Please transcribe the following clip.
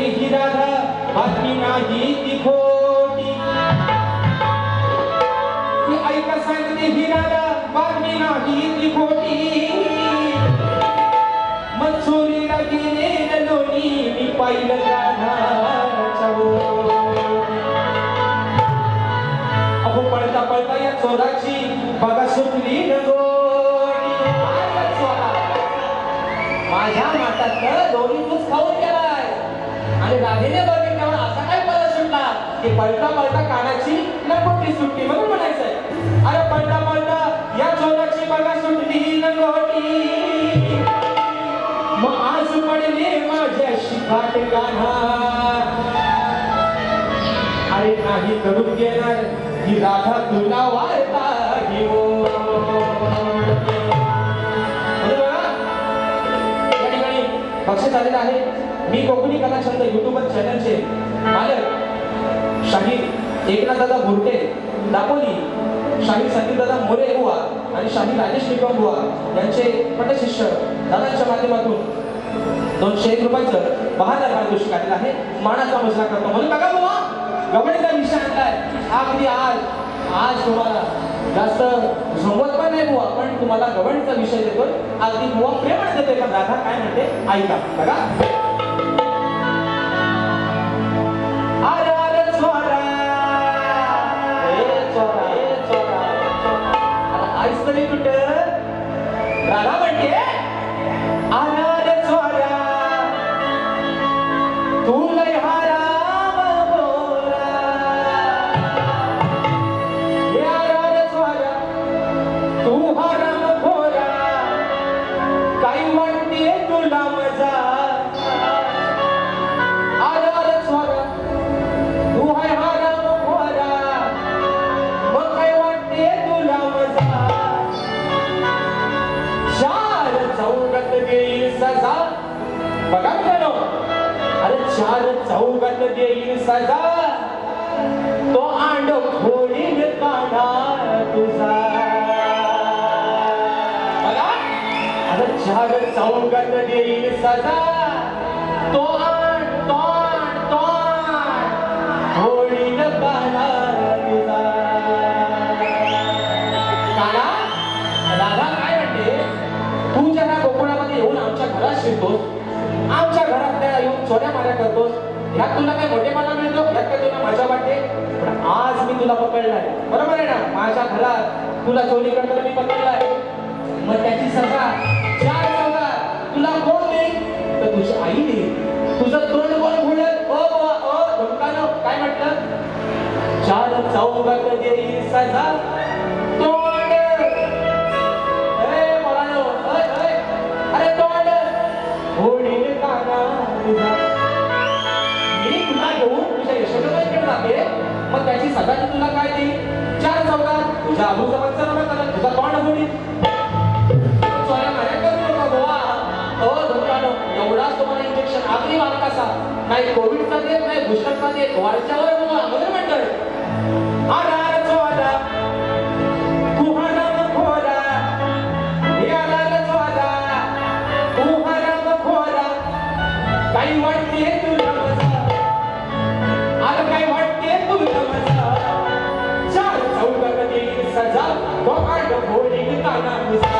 सांगते राधा बातमी नाही ती खोटी ऐका सांगते ही राधा बातमी नाही ती खोटी गेले लोणी मी पाहिलं अहो पळता पळता या चोराची बघा सुटली माझ्या मातात दोन्ही तूच खाऊन गेला. आणि राधेने बघितल्यावर असा काय परत सुटला? की पळता पळता कानाची नकोटी सुटली म्हणून म्हणायचंय. अरे पळता पळता या चोराची बघा सुटली न गोडी मग आज पडले माझ्या शिखाट गाणा अरे नाही करून घेणार ही राधा तुला वारता घेऊन. म्हणून आहे. मी कोकणी कला छंद युट्यूबर चॅनलचे मालक शाहीर एकनाथ दादा बुरटे दापोली शाहीर संदीप दादा मोरे बुवा आणि शाहीर राजेश निकम बुवा यांचे पटशिष्य दादांच्या माध्यमातून दोनशे एक रुपयाचं बहादर पारितोषिक आलेलं आहे. मानाचा मजला करतो. म्हणून बघा बुवा गवडीचा विषय आणलाय अगदी आज आज तुम्हाला जास्त झोंबत पण नाही बुवा पण तुम्हाला गवणीचा विषय देतोय. अगदी बुवा प्रेमच देतोय. पण राधा काय म्हणते? ऐका. बघा. राधा म्हणते अरे अरे चार चौकात देईल सजा तो आंड फोडील काढा तुझा. बघा. अरे चार चौकात देई सजा तो आण तो आण तो आण फोडील काढा छोट्या माऱ्या करतोस. ह्यात तुला काय मोठेपणा मिळतो? ह्यात काय तुला मजा वाटते? पण आज मी तुला पकडलाय बरोबर आहे ना? माझ्या घरात तुला चोरी करताना मी पकडलाय मग त्याची सजा चार सजा. तुला कोण देईल? तर तुझी आई देईल. तुझं तोंड कोण फुडेल? ओ बुवा, ओ धमकानो. काय म्हटलं? चार चौकात देईल सजा. मग त्याची सदाची तुला काय देईल? चार चौकात तुझ्या अबूचा तो आड फोडील काना तुझा चार